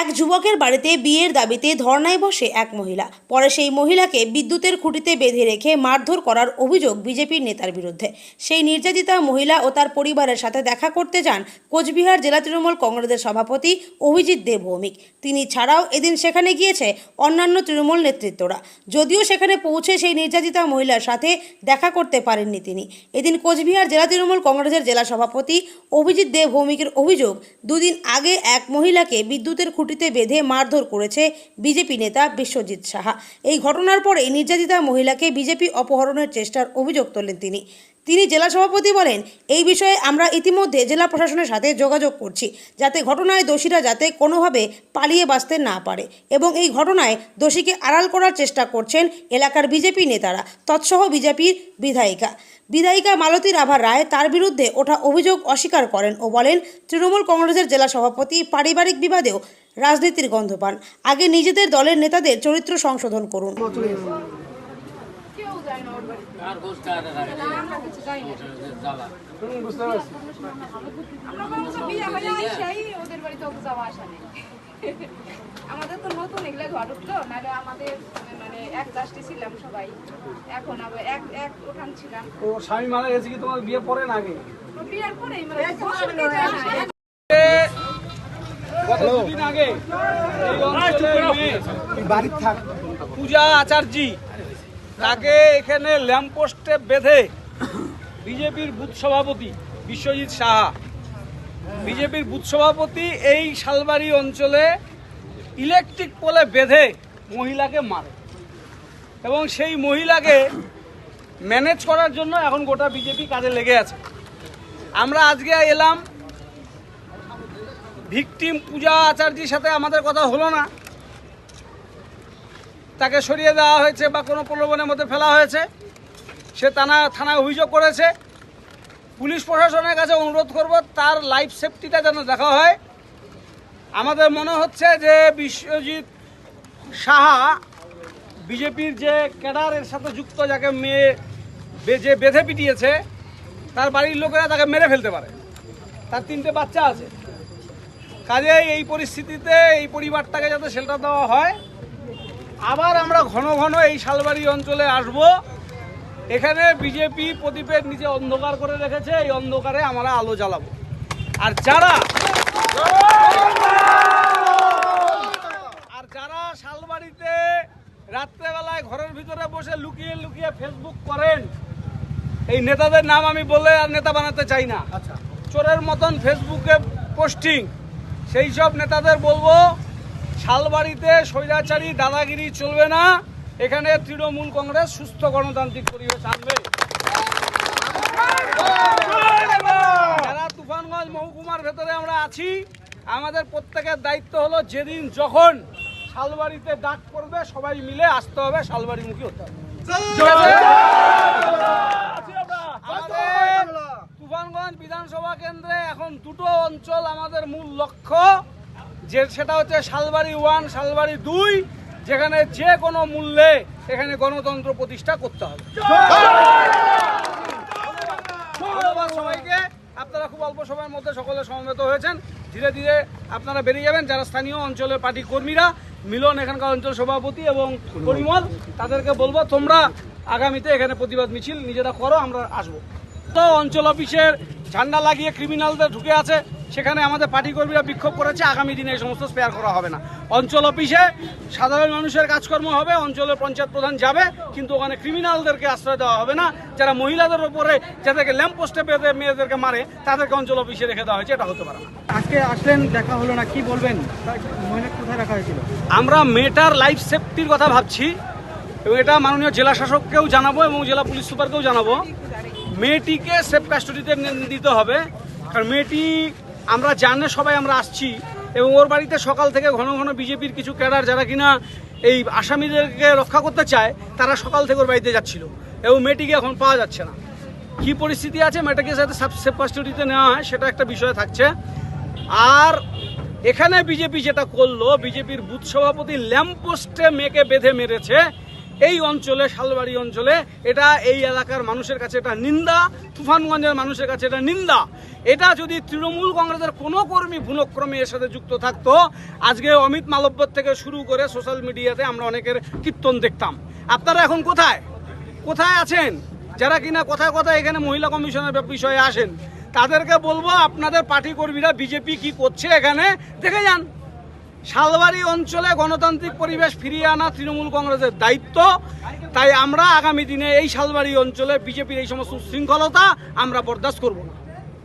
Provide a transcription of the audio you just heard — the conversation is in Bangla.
এক যুবকের বাড়িতে বিয়ের দাবিতে ধর্নায় বসে এক মহিলা। পরে সেই মহিলাকে বিদ্যুতের খুঁটিতে বেঁধে রেখে মারধর করার অভিযোগ বিজেপির নেতার বিরুদ্ধে। সেই নির্যাতিতা মহিলা ও তার পরিবারের সাথে দেখা করতে যান কোচবিহার জেলা তৃণমূল কংগ্রেসের সভাপতি অভিজিৎ দেব ভৌমিক তিনি ছাড়াও এদিন সেখানে গিয়েছে অন্যান্য তৃণমূল নেতৃত্বরা। যদিও সেখানে পৌঁছে সেই নির্যাতিতা মহিলার সাথে দেখা করতে পারেননি তিনি। এদিন কোচবিহার জেলা তৃণমূল কংগ্রেসের জেলা সভাপতি অভিজিৎ দেব ভৌমিকের অভিযোগ, দুদিন আগে এক মহিলাকে বিদ্যুতের খুঁটিতে বেঁধে মারধর করেছে বিজেপি নেতা বিশ্বজিৎ সাহা। এই ঘটনার পরে নির্যাতিতা মহিলাকে বিজেপি অপহরণের চেষ্টার অভিযোগ তোলেন তিনি। তিনি জেলা সভাপতি বলেন, এই বিষয়ে আমরা ইতিমধ্যে জেলা প্রশাসনের সাথে যোগাযোগ করছি, যাতে ঘটনায় দোষীরা যাতে কোনোভাবে পালিয়ে বাঁচতে না পারে এবং এই ঘটনায় দোষীকে আড়াল করার চেষ্টা করছেন এলাকার বিজেপি নেতারা, তৎসহ বিজেপির বিধায়িকা। বিধায়িকা মালতী রাভা রায় তার বিরুদ্ধে ওঠা অভিযোগ অস্বীকার করেন ও বলেন, তৃণমূল কংগ্রেসের জেলা সভাপতি পারিবারিক বিবাদেও রাজনীতির গন্ধ পান। আগে নিজেদের দলের নেতাদের চরিত্র সংশোধন করুন। না না, না আমাদের তো নতুন এগুলো ঘটক তো নাহলে আমাদের মানে এক দাসটি ছিলাম সবাই এখন আবার এক এক ওঠান ছিলাম ও স্বামী মারা গেছে কি তোমার বিয়ে পড়েন আগে? তো বিয়ের পরেই মানে দুদিন আগে বাড়ির থাক। পূজা আচার্যি তাকে এখানে ল্যাম্পপোস্টে বেঁধে বিজেপির বুথ সভাপতি বিশ্বজিৎ সাহা। বিজেপির বুথ সভাপতি এই শালবাড়ি অঞ্চলে ইলেকট্রিক পোলে বেঁধে মহিলাকে মারে এবং সেই মহিলাকে ম্যানেজ করার জন্য এখন গোটা বিজেপি কাজে লেগে আছে। আমরা আজকে এলাম ভিকটিম পূজা আচার্যির সাথে আমাদের কথা হলো না। তাকে সরিয়ে দেওয়া হয়েছে বা কোনো প্রলোভনের মধ্যে ফেলা হয়েছে। সে থানা, থানায় অভিযোগ করেছে। পুলিশ প্রশাসনের কাছে অনুরোধ করব, তার লাইফ সেফটিটা যেন দেখা হয়। আমাদের মনে হচ্ছে যে বিশ্বজিৎ সাহা বিজেপির যে ক্যাডারের সাথে যুক্ত, যাকে মেয়ে বে- যে বেঁধে পিটিয়েছে, তার বাড়ির লোকেরা তাকে মেরে ফেলতে পারে। তার তিনটে বাচ্চা আছে। কাজেই এই পরিস্থিতিতে এই পরিবারটাকে যাতে শেল্টার দেওয়া হয়। আবার আমরা ঘন ঘন এই শালবাড়ি অঞ্চলে আসব। এখানে বিজেপি প্রদীপের নিচে অন্ধকার করে রেখেছে এই অন্ধকারে আমরা আলো জ্বালাবো। আর যারা আর যারা শালবাড়িতে রাত্রেবেলায় ঘরের ভিতরে বসে লুকিয়ে লুকিয়ে ফেসবুক করেন এই নেতাদের নাম আমি বলে আর নেতা বানাতে চাই না। চোরের মতন ফেসবুকে পোস্টিং সেই সব নেতাদের বলব শালবাড়িতে স্বৈরাচারী দাদাগিরি চলবে না এখানে তৃণমূল কংগ্রেস সুস্থ গণতান্ত্রিক পরিবেশ আনবে। যারা তুফানগঞ্জ মহকুমার ভেতরে আমরা আছি আমাদের প্রত্যেকের দায়িত্ব হলো যেদিন যখন শালবাড়িতে ডাক পড়বে সবাই মিলে আসতে হবে শালবাড়ি শালবাড়িমুখী হতে হবে। বিধানসভা কেন্দ্রে এখন দুটো অঞ্চল আমাদের মূল লক্ষ্য, যে সেটা হচ্ছে শালবাড়ি ওয়ান শালবাড়ি দুই, যেখানে যে কোনো মূল্যে এখানে গণতন্ত্র প্রতিষ্ঠা করতে হবে। সবাইকে। আপনারা খুব অল্প সময়ের মধ্যে সকলে সমবেত হয়েছেন। ধীরে ধীরে আপনারা বেরিয়ে যাবেন। যারা স্থানীয় অঞ্চলের পার্টি কর্মীরা, মিলন এখানকার অঞ্চল সভাপতি এবং পরিমল, তাদেরকে বলব, তোমরা আগামীতে এখানে প্রতিবাদ মিছিল নিজেরা করো, আমরা আসব। তো অঞ্চল অফিসের ঝান্ডা লাগিয়ে ক্রিমিনালদের ঢুকে আছে সেখানে আমাদের পার্টি কর্মীরা বিক্ষোভ করেছে আগামী দিনে এই সমস্ত স্পেয়ার করা হবে না। অঞ্চল অফিসে সাধারণ মানুষের কাজকর্ম হবে অঞ্চলের পঞ্চায়েত প্রধান যাবে কিন্তু ওখানে ক্রিমিনালদেরকে আশ্রয় দেওয়া হবে না। যারা মহিলাদের ওপরে যাদেরকে ল্যাম্প পোস্টে বেঁধে মেয়েদেরকে মারে তাদেরকে অঞ্চল অফিসে রেখে দেওয়া হয়েছে এটা হতে পারে না। আজকে আসলেন দেখা হলো না কি বলবেন? মহিলা কোথায় রাখা হয়েছিল? আমরা মেয়েটার লাইফ সেফটির কথা ভাবছি এবং এটা মাননীয় জেলা শাসককেও জানাব এবং জেলা পুলিশ সুপারকেও জানাব। মেয়েটিকে সেফ কাস্টডিতে দিতে হবে। কারণ মেয়েটি, আমরা জানে সবাই আমরা আসছি এবং ওর বাড়িতে সকাল থেকে ঘন ঘন বিজেপির কিছু ক্যাডার যারা কিনা এই আসামিদেরকে রক্ষা করতে চায়, তারা সকাল থেকে ওর বাড়িতে যাচ্ছিল এবং মেয়েটিকে এখন পাওয়া যাচ্ছে না। কি পরিস্থিতি আছে? মেয়েটাকে যাতে সেফ কাস্টডিতে নেওয়া হয়, সেটা একটা বিষয় থাকছে। আর এখানে বিজেপি যেটা করল, বিজেপির বুথ সভাপতি ল্যাম্পপোস্টে মেয়েকে বেঁধে মেরেছে। এই অঞ্চলে, শালবাড়ি অঞ্চলে এটা এই এলাকার মানুষের কাছে এটা নিন্দা, তুফানগঞ্জের মানুষের কাছে এটা নিন্দা। এটা যদি তৃণমূল কংগ্রেসের কোনো কর্মী ভুলক্রমে এর সাথে যুক্ত থাকতো, আজকে অমিত মালব্যর থেকে শুরু করে সোশ্যাল মিডিয়াতে আমরা অনেকের কীর্তন দেখতাম। আপনারা এখন কোথায়? কোথায় আছেন? যারা কিনা কথায় কথায় এখানে মহিলা কমিশনের বিষয়ে আসেন, তাদেরকে বলব আপনাদের পার্টি কর্মীরা বিজেপি কি করছে এখানে, দেখে যান। শালবাড়ি অঞ্চলে গণতান্ত্রিক পরিবেশ ফিরিয়ে আনা তৃণমূল কংগ্রেসের দায়িত্ব। তাই আমরা আগামী দিনে এই শালবাড়ি অঞ্চলে বিজেপির এই সমস্ত শৃঙ্খলতা আমরা বরদাস্ত করব না।